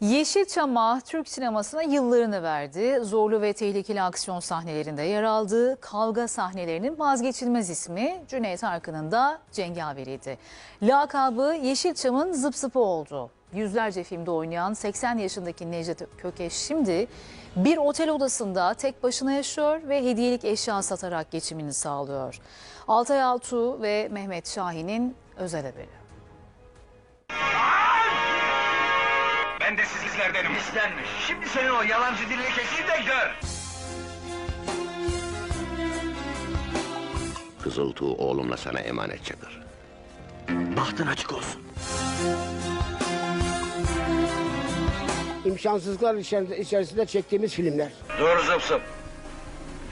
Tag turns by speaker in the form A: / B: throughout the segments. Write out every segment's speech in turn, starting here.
A: Yeşilçam'a Türk sinemasına yıllarını verdi. Zorlu ve tehlikeli aksiyon sahnelerinde yer aldığı kavga sahnelerinin vazgeçilmez ismi Cüneyt Arkın'ın da cengaveriydi. Lakabı Yeşilçam'ın zıp zıpı oldu. Yüzlerce filmde oynayan 80 yaşındaki Necdet Kökeş şimdi bir otel odasında tek başına yaşıyor ve hediyelik eşya satarak geçimini sağlıyor. Altay Altuğ ve Mehmet Şahin'in özel haberi.
B: Ben de sizlerdenim. Bizdenmiş. Şimdi senin o yalancı dilini keseyim de gör.
C: Kızıltuğ oğlumla sana emanet çakır.
B: Bahtın açık olsun.
D: imkansızlıklar içerisinde, içerisinde çektiğimiz filmler.
B: Dur zıp zıp.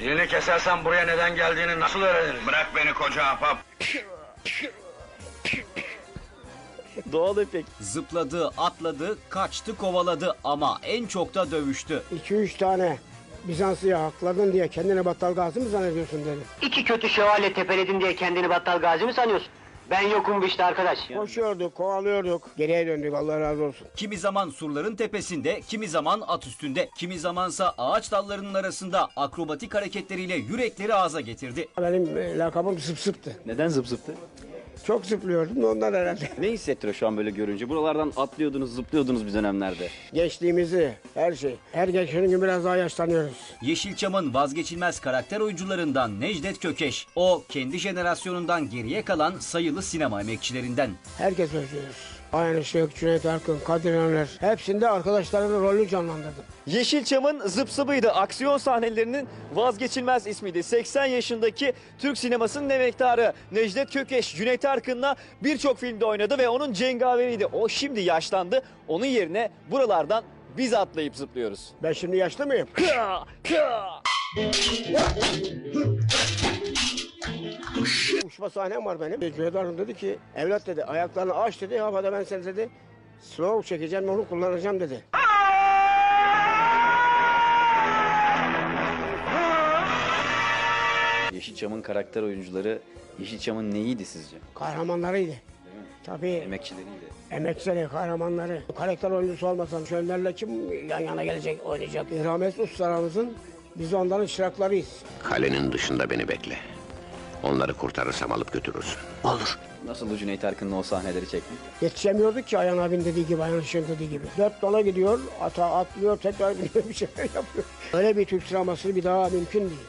B: Dilini kesersen buraya neden geldiğini nasıl öğrenirim? Bırak beni koca ahbap.
E: Doğal efekt.
F: Zıpladı, atladı, kaçtı, kovaladı ama en çok da dövüştü.
D: 2-3 tane Bizanslı'ya hakladın diye kendine battal gazi mi zannediyorsun dedi.
G: İki kötü şövalye tepeledin diye kendini battal gazi mi sanıyorsun? Ben yokum bu işte arkadaş.
D: Koşuyorduk, kovalıyorduk. Geriye döndük Allah razı olsun.
F: Kimi zaman surların tepesinde, kimi zaman at üstünde, kimi zamansa ağaç dallarının arasında akrobatik hareketleriyle yürekleri ağza getirdi.
D: Benim e, lakabım sıp sıptı.
E: Neden zıp zıptı?
D: Çok zıplıyordum da ondan herhalde.
E: Ne hissettiriyor şu an böyle görünce? Buralardan atlıyordunuz, zıplıyordunuz bir dönemlerde.
D: Gençliğimizi, her şey. Her geçen gün biraz daha yaşlanıyoruz.
F: Yeşilçam'ın vazgeçilmez karakter oyuncularından Necdet Kökeş. O kendi jenerasyonundan geriye kalan sayılı sinema emekçilerinden.
D: Herkes özlüyoruz. Ayhan Işık, Cüneyt Arkın, Kadir Öner. Hepsinde arkadaşlarımın rolünü canlandırdım.
E: Yeşilçam'ın zıp zıpıydı. Aksiyon sahnelerinin vazgeçilmez ismiydi. 80 yaşındaki Türk sinemasının emektarı Necdet Kökeş, Cüneyt Arkın'la birçok filmde oynadı ve onun cengaveriydi. O şimdi yaşlandı. Onun yerine buralardan biz atlayıp zıplıyoruz.
D: Ben şimdi yaşlı mıyım? Uçma sahnem var benim. Cüneyt dedi ki, evlat dedi, ayaklarını aç dedi, havada ben seni dedi, slow çekeceğim, onu kullanacağım dedi.
E: Yeşilçam'ın karakter oyuncuları Yeşilçam'ın neyiydi sizce?
D: Kahramanlarıydı. Tabii
E: Emekçileriydi.
D: emekçileri, kahramanları. Karakter oyuncusu olmasam şöylelerle kim yan yana gelecek, oynayacak? Rahmetli ustalarımızın biz onların çıraklarıyız.
C: Kalenin dışında beni bekle. Onları kurtarırsam alıp götürürsün.
E: Nasıl Cüneyt Arkın'la o sahneleri çekmek?
D: Yetişemiyorduk ki Ayhan abinin dediği gibi, Ayhan Işık'ın dediği gibi. Dört dola gidiyor, ata atlıyor, tekrar bir şeyler yapıyor. Öyle bir Türk sineması bir daha mümkün değil.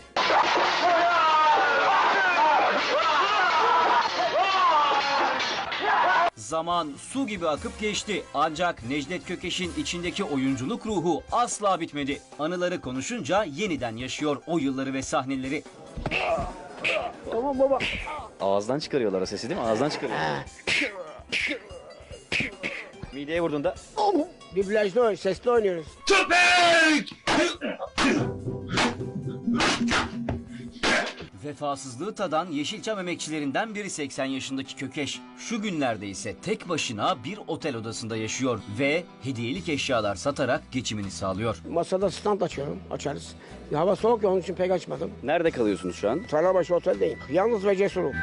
F: Zaman su gibi akıp geçti. Ancak Necdet Kökeş'in içindeki oyunculuk ruhu asla bitmedi. Anıları konuşunca yeniden yaşıyor o yılları ve sahneleri.
D: Tamam baba.
E: Ağızdan çıkarıyorlar o sesi değil mi? Ağızdan çıkarıyor. Mideye vurduğunda
D: Dublajlı oyn- sesli oynuyoruz.
F: Vefasızlığı tadan Yeşilçam emekçilerinden biri 80 yaşındaki Kökeş. Şu günlerde ise tek başına bir otel odasında yaşıyor ve hediyelik eşyalar satarak geçimini sağlıyor.
D: Masada stand açıyorum, açarız. Hava soğuk ya onun için pek açmadım.
E: nerede kalıyorsunuz şu an?
D: Tarlabaşı oteldeyim. Yalnız ve cesurum.